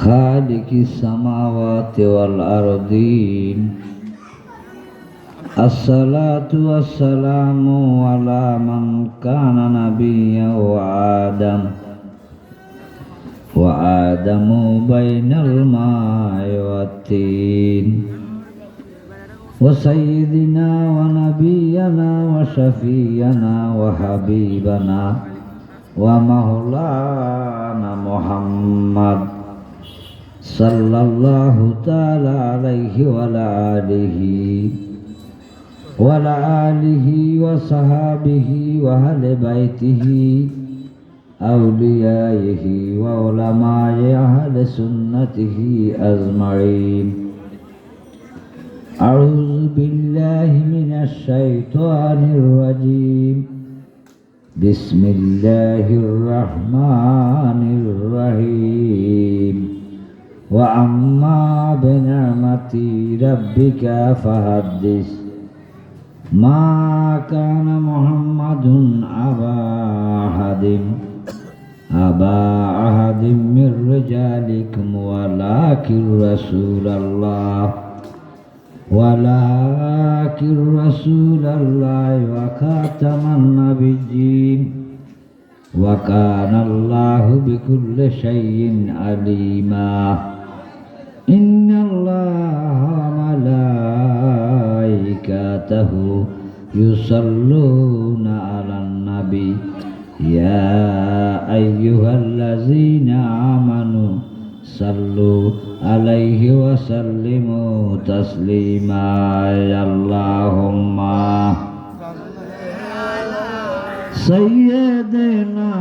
خالق السماوات والأرضين الصلاة والسلام على من كان نبيا وآدم وآدم بين الماء والتين وسيدنا ونبينا وشفينا وحبيبنا ومولانا محمد صلى الله تعالى عليه وعلى آله وعلى آله وصحابه وأهل بيته أوليائه وعلماء أهل سنته أجمعين. أعوذ بالله من الشيطان الرجيم. بسم الله الرحمن الرحيم. وأما بنعمة ربك فحدث ما كان محمد أبا أحد أبا أحد من رجالكم ولكن رسول الله ولكن رسول الله وخاتم النبيين وكان الله بكل شيء عليما إن الله وملائكته يصلون على النبي يا أيها الذين آمنوا صلوا عليه وسلموا تسليما يا اللهم سيدنا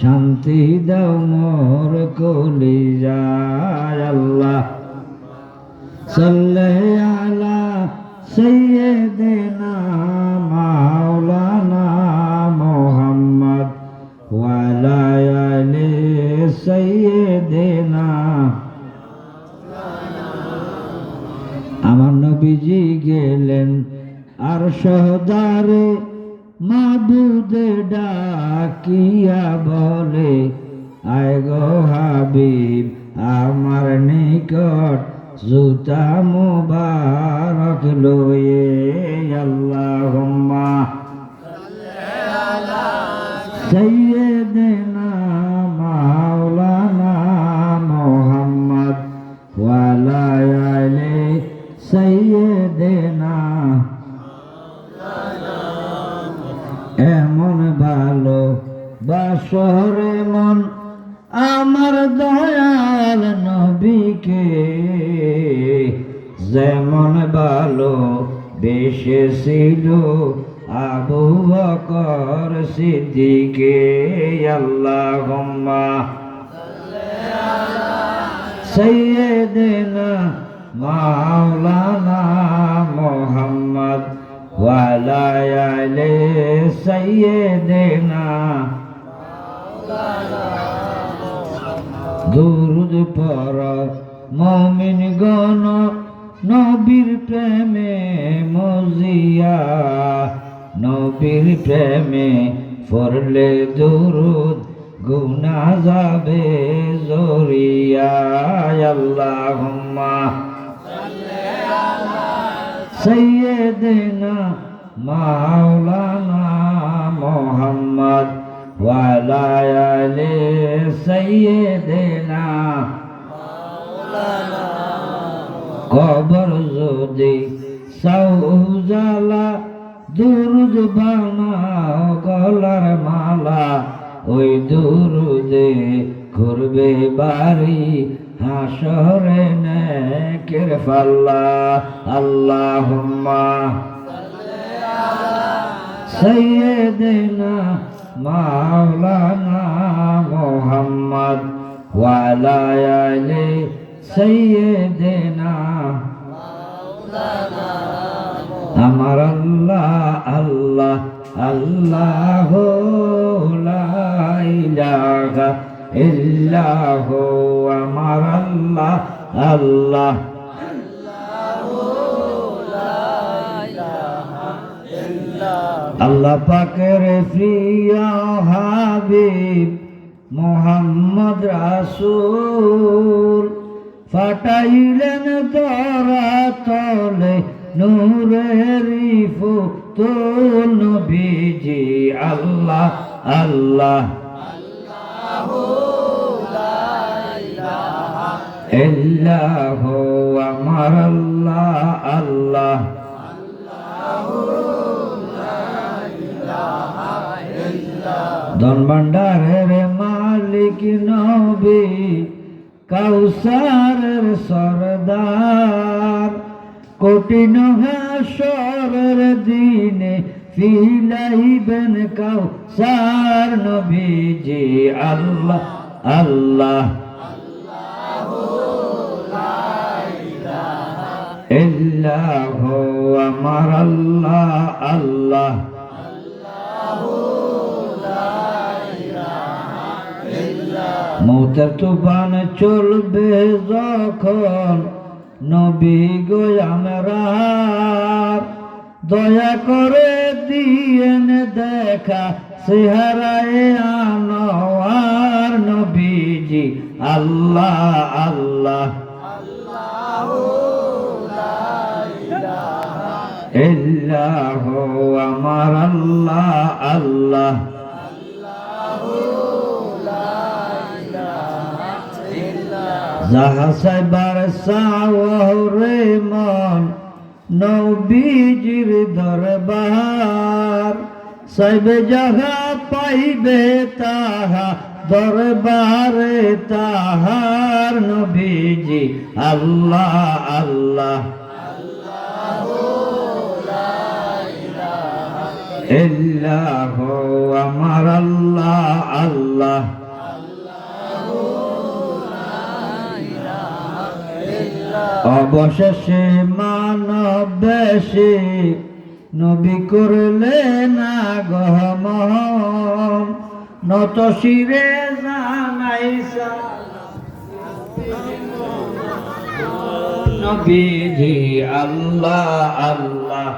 শান্তি দাও মোর কলি যায় আল্লাহ। সাল্লে আলা সৈয়দিনা মাওলানা মোহাম্মদ, ওয়ালা আলি সৈয়দিনা আমার নবীজি গেলেন আর সহদারে না। এমন ভালো বাসরে মন আমার দয়াল নবীকে। যেমন ভালো বেশে ছিল আবু বকর সিদ্দিকে। আল্লাহ সৈয়দ মাওলানা محمد وعلى آل سيدنا দুরুদ পর মমিন গণ নবীর প্রেমে মজিয়া নবীর প্রেমে পড়লে দুরুদ গুনা যাবে জরিয়া আল্লাহুম্মা সৈয়দিনা মাওলানা মোহাম্মদ ওয়ালা আলি সৈয়দিনা কবর যদি সৌজালা দুরুদ বানাও গলার মালা, ওই দুরুদে ঘুরবে বাড়ি হাসরে নেকের ফাল্লা আল্লাহুম্মা সাইয়েদেনা মাওলানা মোহাম্মদ ওয়ালা আলি আমার আল্লাহ আল্লাহ আল্লাহ লা ইল্লাহু আমার আল্লাহ আল্লাহ। আল্লাহ পাকের প্রিয় হাবিব মোহাম্মদ রাসূল, ফাটাইলেন তরা তলে নূরের ফুতুল নবীজি। আল্লাহ আল্লাহ। ইল্লাহ আমার আল্লাহ আল্লাহ। ধন ভান্ডারের মালিক নবী কাউসারের সরদার। কঠিন হাসরের দিনে ফিলাইবেন কাউসার নবীজি, আল্লাহ আল্লাহ। ইল্লাহ আমার আল্লাহ আল্লাহ। মৌতের তুফান চলবে যখন নবী গো আমরা দয়া করে দিয়েন দেখা চেহারায় আনোয়ার নবীজি। আল্লাহ আল্লাহ। ইল্লাহ আমার আল্লাহ আল্লাহ। যাহা সাইবার সাওরে মন নবীজির দরবার সাইবে যাহা পাইবে তাহা, দরবারে তাহার নবীজি, আল্লাহ আল্লাহ। ইল্লাহ আমার আল্লাহ আল্লাহ। অবশেষে মানব বেশি। নবী করলে না গহম নত শিরে নবীজি আল্লাহ আল্লাহ।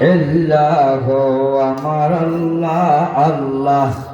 ইল্লাহ আমার আল্লাহ আল্লাহ।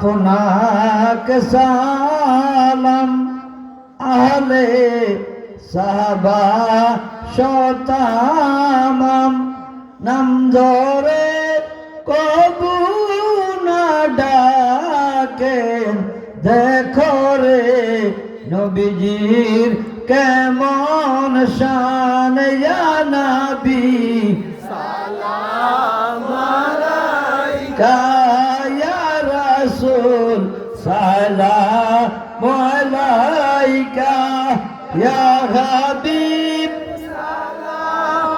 আপনাকে সালাম, আহলে সাহাবা শতামাম নাম ধরে কবু না ডাকেন, দেখো রে নবীজির কেমন শান ইয়া নবী। يا রসুল সালাম আলাইকা ইয়া হাবিব। সালাম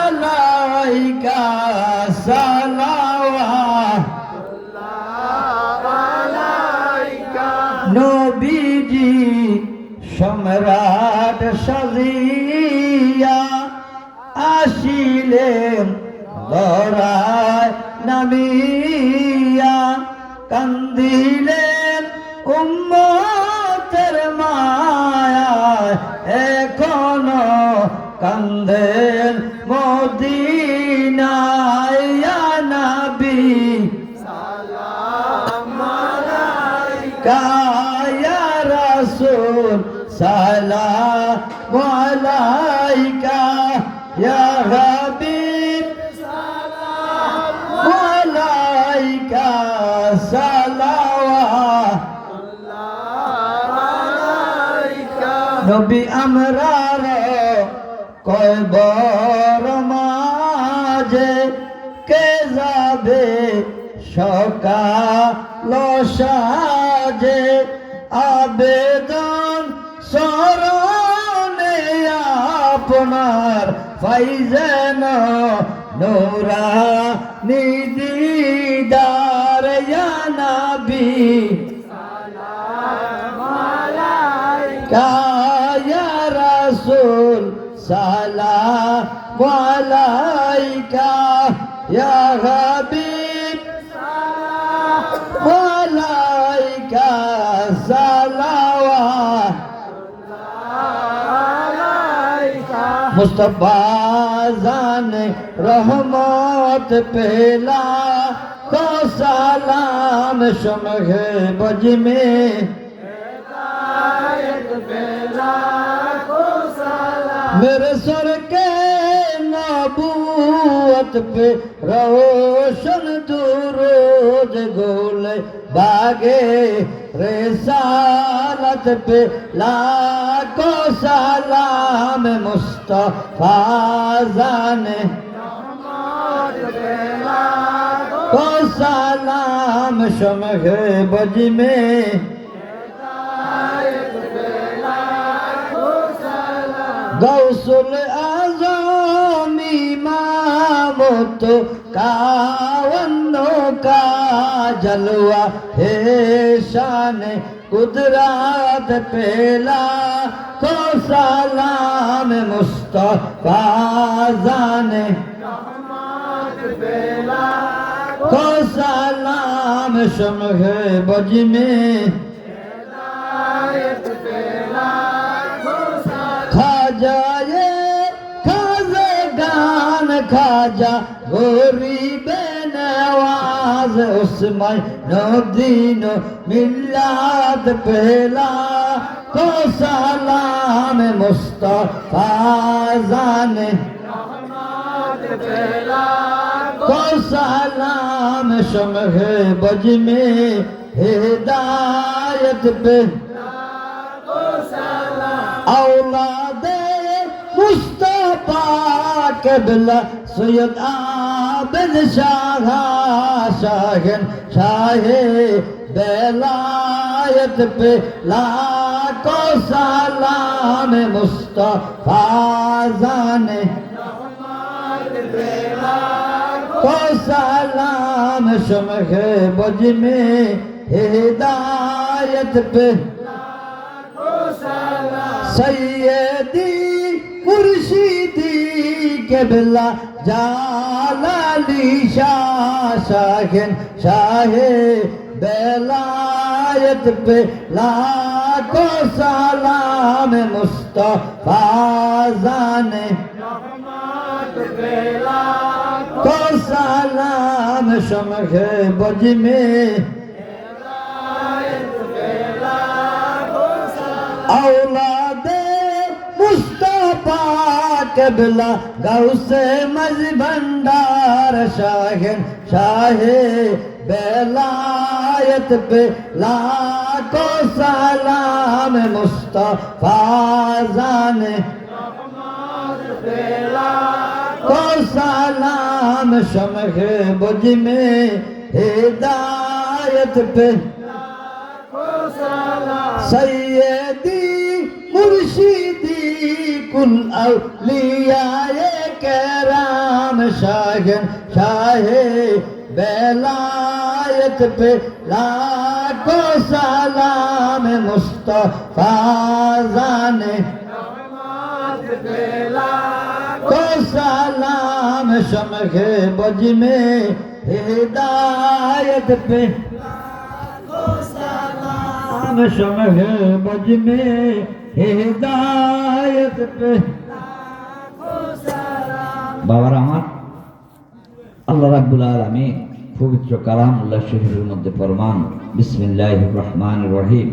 আলাইকা সালাওয়াতুল্লাহ নবীজি সম্রাট সাজিয়া আসিলেন দরায় নামিয়া কান্দিলেন উম্মতের মায়া এখনও কান্দেন মদিনায় নবী আমরা কয়বর মাঝে কে যাবে সকাল সাজে? আবেদন সরণে আপনার ফাইজেন নোরা নিদিদার নবী। রাসূল সালাম আলাইকা ইয়া হাবিব। আলাইকা সালাওয়াত। মুস্তফা জানে রহমত পেলা তো সালাম সমহে বজ میرے سر کے نبوت پہ روشن تو روز گول باغے رسالت پہ لاکھوں سلام مصطفیٰ زانے کو سلام شمع بج میں গৌসুল আজমি মামত কাওনো কা জলুয়া হে শান কুদরাত পেলা তো সালাম মুস্তফা জানে। তো সালাম শুন হে খাজা গরিবে নওয়াজ উসমাই নদিন মিলাদ পেলা কো সালাম মুস্তফা জানে को सलाम शमहे बज में हिदायत पे औलादे मुस्तफा कबला सैयद आबिद शाह शाहन शाहे बेलायत पे लाखों सलाम मुस्तफा जाने को सलाम शमह बज में हिदायत पे सैयदी मुर्शिदी केबला जालाली शाह शाहिन शाहे बेलायत पे लाखों सलाम मुस्तफा जाने को सलाम शमह बज में औलादे मुस्तफा कबला गौसे मज भंडार शाहिन शाहे बेलायत पे लाखों सलाम मुस्तफा जाने को सलाम शमह बुझ में हिदायत पे सैयदी کل اولیاء کرام شاہن شاہ بیلایت پہ لاکھو سلام مصطفیٰ زانے کو سلام شمخ بج میں ہدایت پہ۔ کو سلام شمخ بج میں বাবার আমার। আল্লাহ রাব্বুল আলামিন পবিত্র কালাম শরীফের মধ্যে ফরমান রহিম।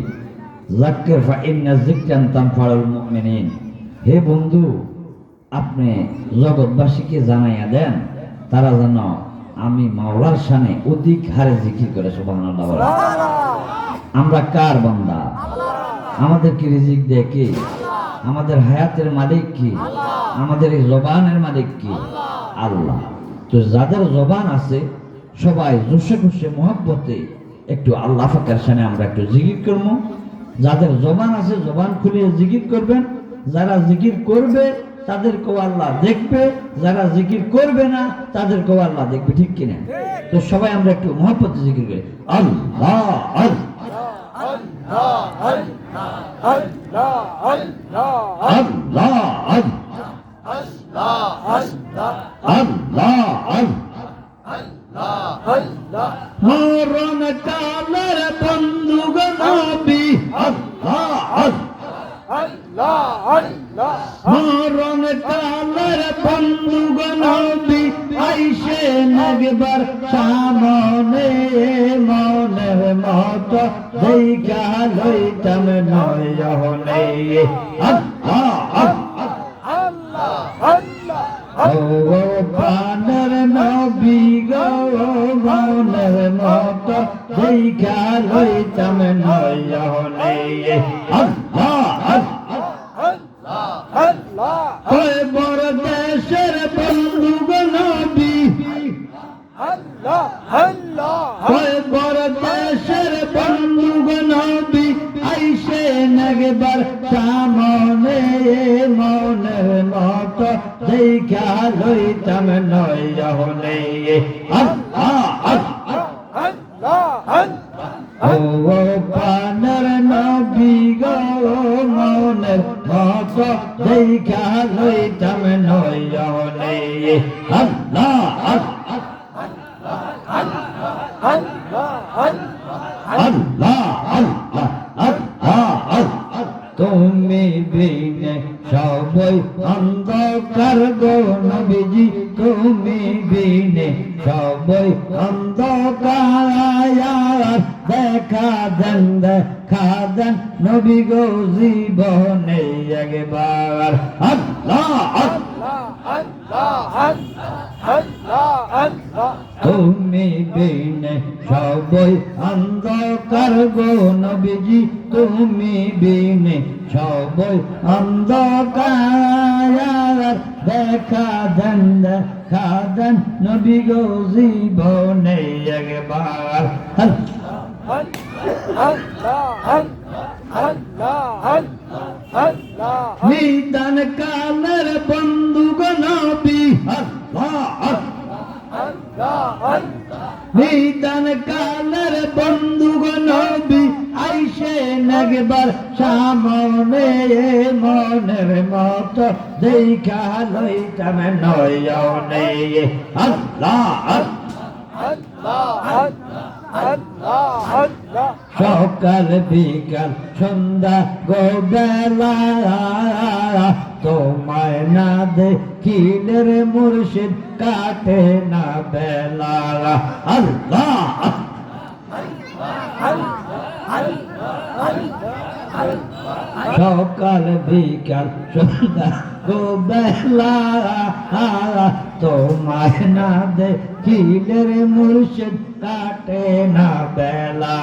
মুমিনিন। হে বন্ধু আপনি জগৎবাসীকে জানাইয়া দেন তারা যেন আমি মাওলার সানে অধিক হারে জিকির করে সুবহানাল্লাহ। আমরা কার বান্দা? আমাদের কি রিজিক দেয় কি? আমাদের হায়াতের মালিক কি? আমাদের এই জবানের মালিক কি? আল্লাহ। তো যাদের জবান আছে, সবাই জোশে খুশে, মহব্বতে একটু আল্লাহ ফাঁকার সামনে আমরা একটু জিকির করব। যাদের জবান আছে, জবান খুলিয়ে জিকির করবেন। যারা জিকির করবে, তাদেরকেও আল্লাহ দেখবে। যারা জিকির করবে না, তাদেরকেও আল্লাহ দেখবে, ঠিক কিনা? তো সবাই আমরা একটু মহব্বতে জিকির করি। আল্লাহ আল্লাহ। মরণ কালের বন্ধু নবী আল্লাহ মরণ কালের বন্ধু নবী আইসে নগবার সামনে, মনের মত দেখা লইতাম নয়নে। আল্লাহ ও পানের নবী গো, মনের মত দেখা লইতাম নয়নে। আল্লাহ ওই বড় দেশের বন্ধু নবী বড় দেশের বন্ধু নবী আইসে নগবার সামনে মনের মত দেখা লইতাম নয়নে আল্লাহ ও পানের দেখা লইতাম নয়নে সবই অন্ধকার গো নবীজি, তুমি বিনে সবই অন্ধকার। দেখা দেন দেখা দেন নবী গো জীবনে একবার। নিদান কালের বন্ধু গো নবী, আল্লাহ। নিদান কালের বন্ধু নবী আইসে নগবার সামনে মনের মত দেখা লইতাম নয়নে। আল্লাহ, সকাল বিকাল সন্ধ্যা গো বেলা। তোমায় না দেখিলের মুর্শিদ কাটে না বেলা আল্লাহ সকাল বিকাল সন্ধ্যা গো বেলা তোমায় না দেখিলের মুর্শিদ কাটে না বেলা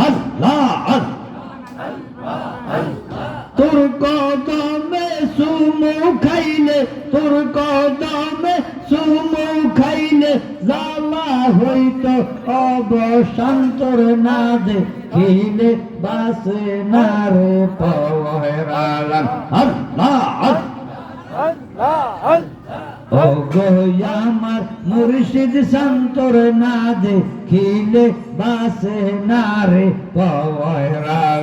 আল্লাহ তোর কদমে সুমু খাইলে, তোর কদমে সুমু খাইলে জালা হইত অবসান্তর না দেখিলে বাসে না রে পয়রালাম আল্লাহ ও গো আমার মুর্শিদ সন্তর না দেখিলে বাসে না রে পয়রালাম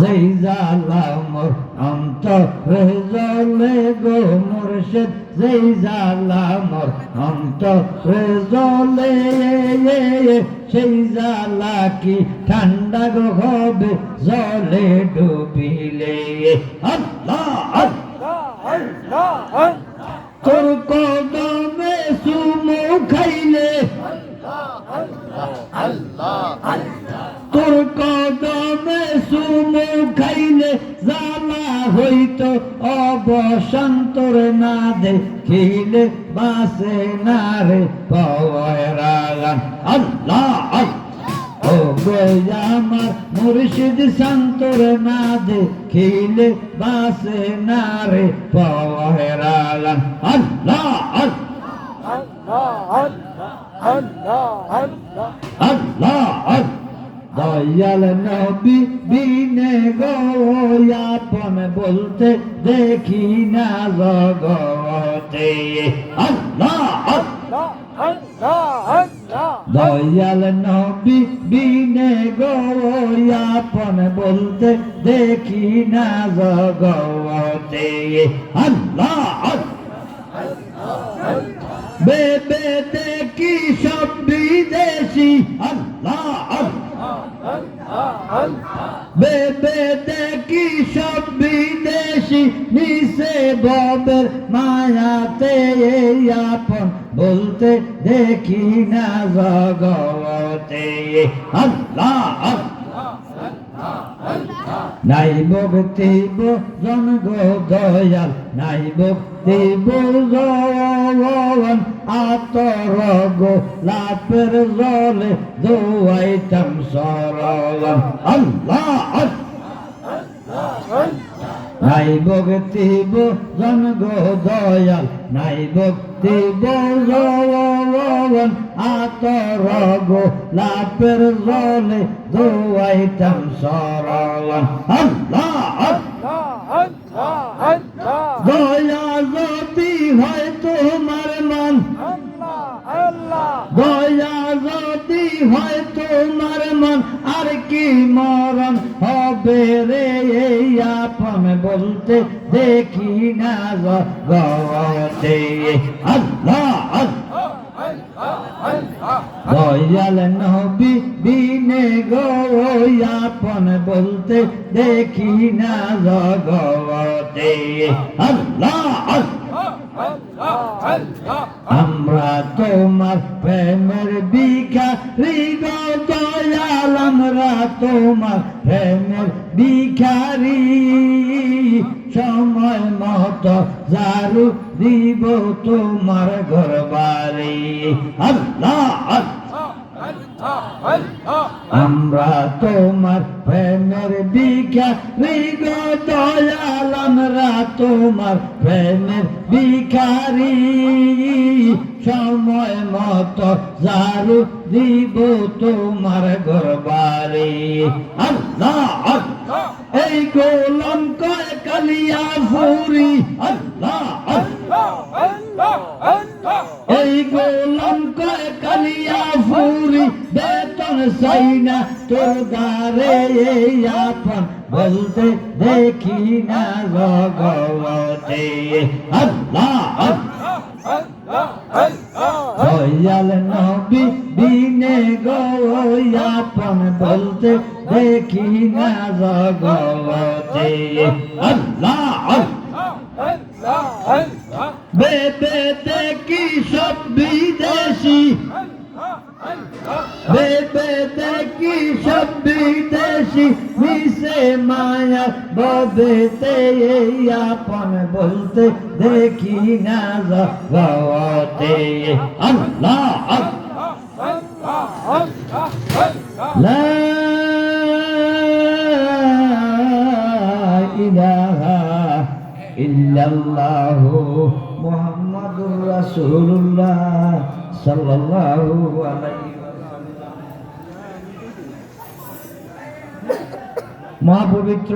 যেই জ্বালা মোর অন্তরে জ্বলে গো মুর্শিদ যেই জ্বালা মোর অন্তরে জ্বলে সেই জ্বালা কি ঠান্ডা গো হবে জলে ডুবিলে তোর কদমে সুমো খাইলে আল্লাহ আল্লাহ তোর কদমে সুমু খাইলে জানা হইত, অবসন্তর না দেখিলে বাসে না রে পয়রাগান আল্লাহ আল্লাহ। আমার মুর্শিদ সন্তর না দেখিলে বাসে না রে পয়রাগান আল্লাহ আল্লাহ আল্লাহ। দয়াল নবী বিনে গোয়াপন বলতে দেখি না জগতে। আল্লাহ, দয়াল নবী বিনে গোয়াপন বলতে দেখি না জগতে। আল্লাহ বেবে দেখি সব বিদেশি। আল্লাহ। বেবে দেখি সব বিদেশি নিচে ববের মায়াতে আপন বলতে দেখি না জগতে আল্লাহ নাই ভক্তিব জনগ দয়াল নাই ভক্তিব জওয়ান আতর গো লাপের জলে দোয়াইতাম সরলাম আল্লাহ! নাই ভক্তিব জনগ দয়াল নাই ভক্তিব জওয়ান আতর গো লাপের জলে দোয়াইতাম সরলাম আল্লাহ! দয়া যদি হয় তোমার মান। দয়া যদি হয় তোমার মন আর কি মরণ হবে রে এই আপন বলতে দেখি না গতে আল্লাহ দয়াল নবী বিনে গোয়াপন বলতে দেখি না জগতে। আল্লাহ। আমরা তোমার প্রেমের বিখারি গো, দয়াল, আমরা তোমার প্রেমের বিখারি সময় মত জারু দিব তোমার ঘর বাড়ি আল্লাহ। আমরা তোমার প্রেমের ভিখারি গো দয়াল, আমরা তোমার প্রেমের ভিখারি। সময় মত জারু দিব তোমার ঘর বাড়ি আল্লাহ। এই গোলাম কয় কালিয়া ফুরি আল্লাহ। না তোর গারে এই আপন বলতে দেখি না ভগবতে আল্লাহ দয়াল নবী বিনে গোয়াপন বলতে দেখি না জগতে আল্লাহ বেবে দেখি সব বিদেশি বেবে দেখি সব বিদেশি মিশে মায়া। ববেতে আপন বলতে দেখি না জগতে আল্লাহ। লা ইলাহা ইল্লাল্লাহু মুহাম্মাদুর রাসূলুল্লাহ। সাল্লাল্লাহু আলাইহি মহাপবিত্র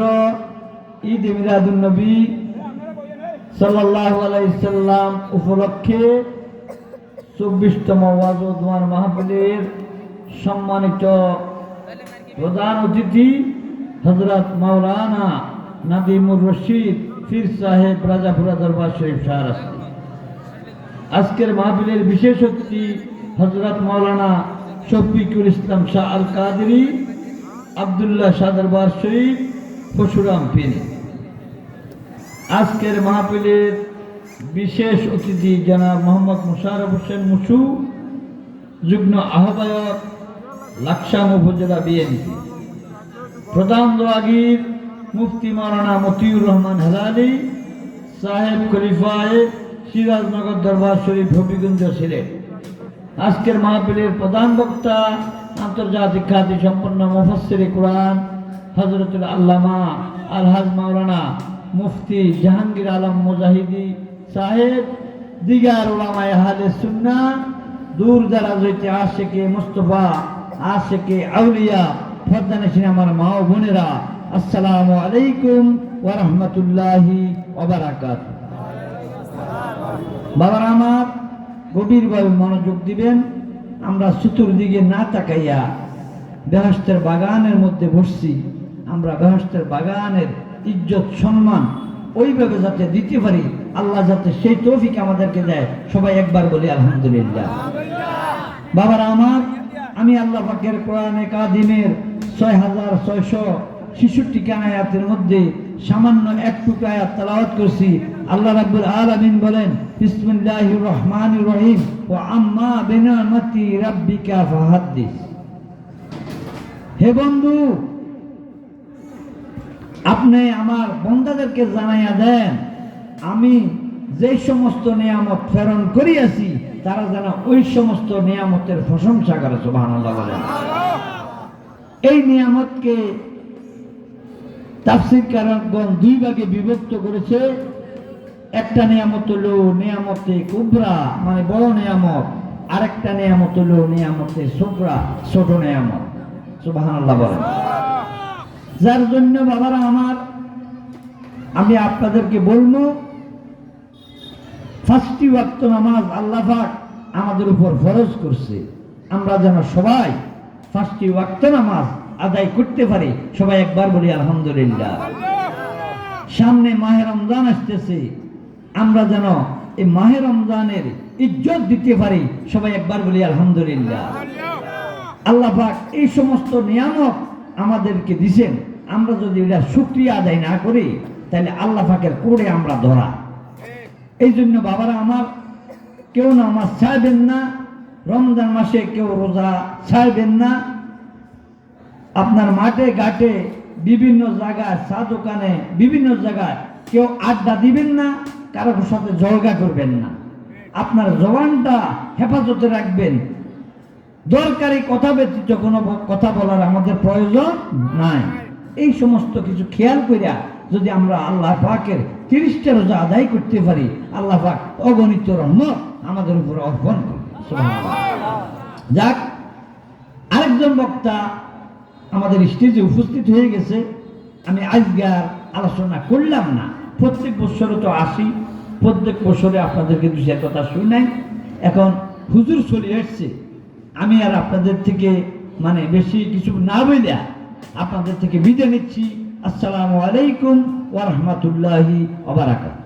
ঈদ মিলাদুন নবী সাল্লাল্লাহু আলাইহি সাল্লাম উপলক্ষে চব্বিশতম ওয়াজুদ্দান মাহফিলের সম্মানিত প্রধান অতিথি হজরত মাওলানা নাদিমুর রশিদ ফির সাহেব রাজাপুরা দরবার শরীফ শাহর আজকের মাহফিলের বিশেষ অতিথি হজরত মাওলানা শফিকুল ইসলাম শাহ আল কাদরি, আবদুল্লাহ শাহ দরবার শরীফ পশুরাম পিনি আজকের মাহফিলের বিশেষ অতিথি জনাব মোহাম্মদ মুশারফ হোসেন মুসু, যুগ্ম আহ্বায়ক লাকসাম উপজেলা বিএনপি। প্রধান দোয়াগীর মুফতি মারানা মতিউর রহমান হেলালি, সাহেব খলিফায় সিরাজনগর দরবার শরীফ হবিগঞ্জ ছিলেন আজকের মাহফিলের প্রধান বক্তা আন্তর্জাতিক খ্যাতি সম্পন্ন মুফাসসির কোরআন হজরতুল আল্লামা আলহাজ মাওলানা মুফতি জাহাঙ্গীর আলম মুজাহিদি সাহেব, দিগার ওলামায় হালে সুন্না দূর দারাজ হইতে আশেকে মুস্তফা, আশেকে আউলিয়া ফদ্দানেশিন আমার মা বোনেরা, আসসালামু আলাইকুম ওয়া রাহমাতুল্লাহি ওয়া বারাকাতুহু। বাবার আমার গভীরভাবে মনোযোগ দিবেন। আমরা চতুর্দিকে না তাকাইয়া বেহস্তের বাগানের মধ্যে বসছি। আমরা বেহস্তের বাগানের ইজ্জত, সম্মান ওইভাবে যাতে দিতে পারি, আল্লাহ যাতে সেই তৌফিক আমাদেরকে দেয়, সবাই একবার বলি আলহামদুলিল্লাহ। বাবারা আমার, আমি আল্লাহ পাকের কোরআনে কাদিমের ছয় হাজার ছয়শো ছেষট্টি আয়াতের মধ্যে সামান্য এক টুকরা আয়াত তালাওয়াত করছি। আল্লাহ রাব্বুল আলামিন বলেন, বিসমিল্লাহির রহমানির রহিম ও আম্মা বিনিয়ামতি রাব্বিকা ফাহাদ্দিস। হে বন্ধু, আপনি আমার বন্দাদেরকে জানাইয়া দেন, আমি যে সমস্ত নিয়ামত প্রেরণ করিয়াছি, তারা যেন ওই সমস্ত নিয়ামতের প্রশংসা করে, সুবহানাল্লাহ বলেন। এই নিয়ামতকে তাফসির কারকগণ দুই ভাগে বিভক্ত করেছে। একটা নিয়ামত হলো নিয়ামতে কুবরা মানে বড় নিয়ামত। আরেকটা নিয়ামত হলো নিয়ামতে সুবরা, ছোট নিয়ামত। যার জন্য বাবারা আমার, আমি আপনাদেরকে বলব, ফার্স্টি ওয়াক্ত নামাজ আল্লাহ আমাদের উপর ফরজ করছে। আমরা যেন সবাই ফার্স্টি ওয়াক্ত নামাজ আদায় করতে পারি। সবাই একবার বলি, আলহামদুলিল্লাহ। সামনে মাহে রমজান আসতেছে। আমরা যেন এই মাহে রমজানের ইজ্জত দিতে পারি। সবাই একবার বলি, আলহামদুলিল্লাহ। আল্লাহ পাক এই সমস্ত নিয়ামক আমাদেরকে দিছেন। আমরা যদি এটা শুক্রিয়া আদায় না করি, তাহলে আল্লাহ পাকের কোড়ে আমরা ধরা। এই জন্য বাবারা আমার, কেউ নামাজ ছাড়বেন না, রমজান মাসে কেউ রোজা ছাড়বেন না। আপনার মাঠে, ঘাটে, বিভিন্ন জায়গায়, চা দোকানে, বিভিন্ন জায়গায় কেউ আড্ডা দিবেন না, কারোর সাথে জলগা করবেন না। আপনার জবানটা হেফাজতে রাখবেন। দরকারি কথা ব্যতীত কোনো কথা বলার আমাদের প্রয়োজন নাই। এই সমস্ত কিছু খেয়াল করিয়া যদি আমরা আল্লাহ পাকের তিরিশটা রোজা আদায় করতে পারি, আল্লাহ পাক অগণিত রহমত আমাদের উপর অর্পণ করবে যাক, আরেকজন বক্তা আমাদের স্টেজে উপস্থিত হয়ে গেছে। আমি আজকে আর আলোচনা করলাম না। প্রত্যেক বছরে তো আসি। প্রত্যেক বছরে আপনাদেরকে দু চার কথা শুনাই। এখন হুজুর চলে এসছে আমি আর আপনাদের থেকে মানে বেশি কিছু না বইলা আপনাদের থেকে বিদায় নিচ্ছি। আসসালামু আলাইকুম ওয়া রাহমাতুল্লাহি ওয়া বারাকাতুহু।